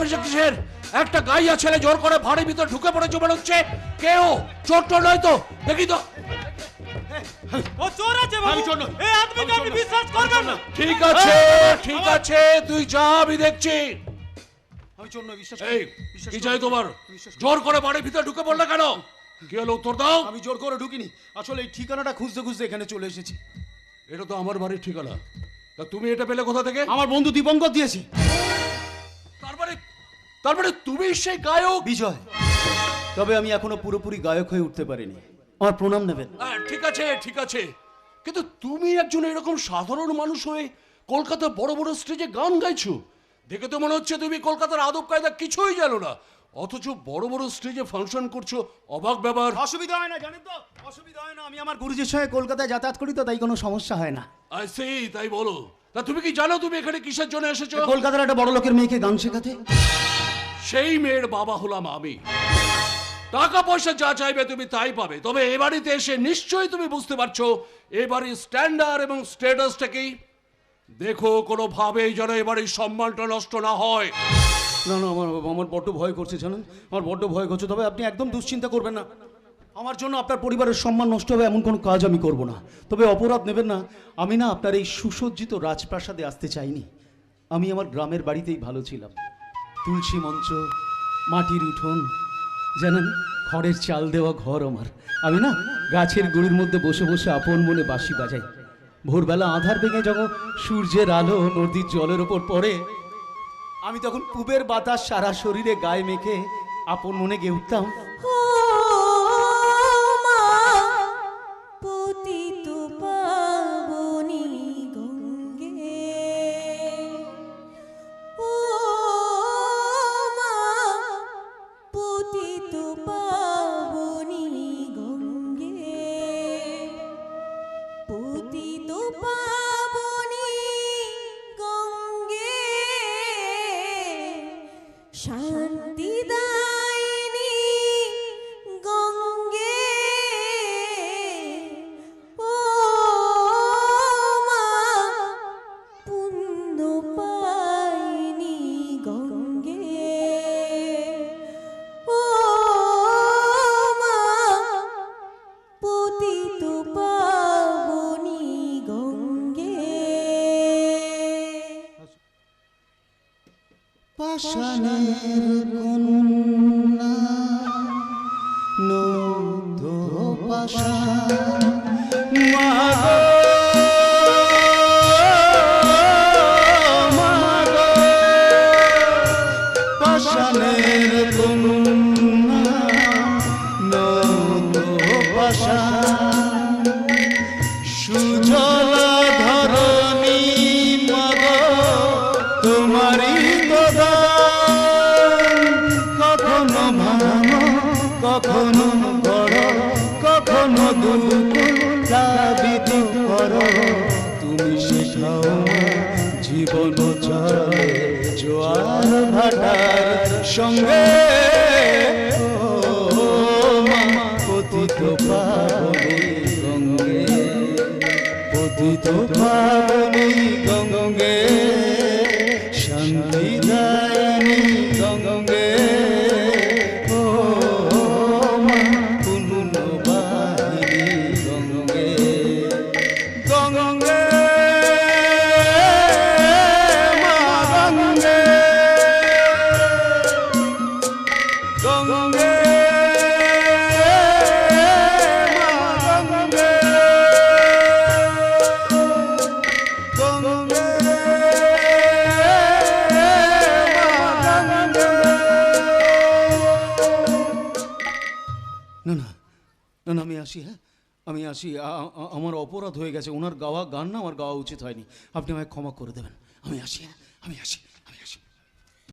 চেঁচামেচি কিসের? একটা গাইয়া ছেলে জোর করে ভাড়ির ভিতর ঢুকে পড়েছে মনে হচ্ছে কেউ? চোর টোর নয় তো? দেখি তো। ও চোর আছে আমি চোর নই। এই আদমিকে আমি আপনি বিশ্বাস করবেন না। ঠিক আছে ঠিক আছে তুই যা আমি দেখছি। আমি চোর নই বিশ্বাস এই কি চাই তোমার? জোর করে বাড়ির ভিতর ঢুকে পড়লে কেন? কি হলো উত্তর দাও। আমি জোর করে ঢুকিনি। আসলে এই ঠিকানাটা খুঁজতে খুঁজতে এখানে চলে এসেছি। এটা তো আমার বাড়ির ঠিকানা। তা তুমি এটা পেলে কোথা থেকে? আমার বন্ধু দীপঙ্কর দিয়েছে। তারপরে তুমি সেই গায়ক? বিজয় তবে আমি এখনও পুরোপুরি গায়ক হয়ে উঠতে পারিনি। আমার প্রণাম নেবেন। হ্যাঁ, ঠিক আছে ঠিক আছে। কিন্তু তুমি একজন এরকম সাধারণ মানুষ হয়ে কলকাতার বড় বড় স্টেজে গান গাইছো? দেখে তো মনে হচ্ছে তুমি কলকাতার আদব কায়দা কিছুই জানো না। অথচ বড় বড় স্টেজে ফাংশন করছ অবাক ব্যাপার। অসুবিধা হয় না জানেন তো? অসুবিধা হয় না আমি আমার গুরুজির সঙ্গে কলকাতায় যাতায়াত করি তো তাই কোনো সমস্যা হয় না। আই সেই তাই বলো। তা তুমি কি জানো তুমি এখানে কিসের জন্য এসেছ? কলকাতার একটা বড় লোকের মেয়েকে গান শেখাতে? সেই মেয়ের বাবা হলাম আমি। টাকা পয়সা যা চাইবে তুমি তাই পাবে। তবে এ বাড়িতে এসে নিশ্চয়ই তুমি বুঝতে পারছ, এ বাড়ির স্ট্যান্ডার্ড এবং স্ট্যাটাসটা কি? দেখো, কোনোভাবেই যেন এ বাড়ির সম্মানটা নষ্ট না হয়। না না, আমার আমার বড্ড ভয় করছে, জানেন? আমার বড্ড ভয় করছে, তবে আপনি একদম দুশ্চিন্তা করবেন না। আমার জন্য আপনার পরিবারের সম্মান নষ্ট হবে, এমন কোনো কাজ আমি করব না। তবে অপরাধ নেবেন না। আমি না আপনার এই সুসজ্জিত রাজপ্রাসাদে আসতে চাইনি। আমি আমার গ্রামের বাড়িতেই ভালো ছিলাম। তুলসী মঞ্চ, মাটির উঠোন, যেন খড়ের চাল দেওয়া ঘর আমার। আমি না গাছের গুড়ির মধ্যে বসে বসে আপন মনে বাসি বাজাই। ভোরবেলা আধার ভেঙে যখন সূর্যের আলো নদীর জলের ওপর পড়ে। আমি তখন পুবের বাতাস সারা শরীরে গায়ে মেখে আপন মনে গে উঠতাম। shine. পাশানের কন্যা নদ মাগো পাশানের কন্যা নদ পাশান তোমারই কখনো ভাঙো, কখনো বড় কখনো দুলাবিত করো। তুমি শেখাও জীবন চলে জোয়ার ভাটার সঙ্গে। পতিত পাবনে গঙ্গে, পতিত পাবনে গঙ্গে। না না, আমি আসি হ্যাঁ? আমি আসি। আমার অপরাধ হয়ে গেছে। ওনার গাওয়া গান না, আমার গাওয়া উচিত হয়নি। আপনি আমায় ক্ষমা করে দেবেন। আমি আসি হ্যাঁ? আমি আসি আমি আসি।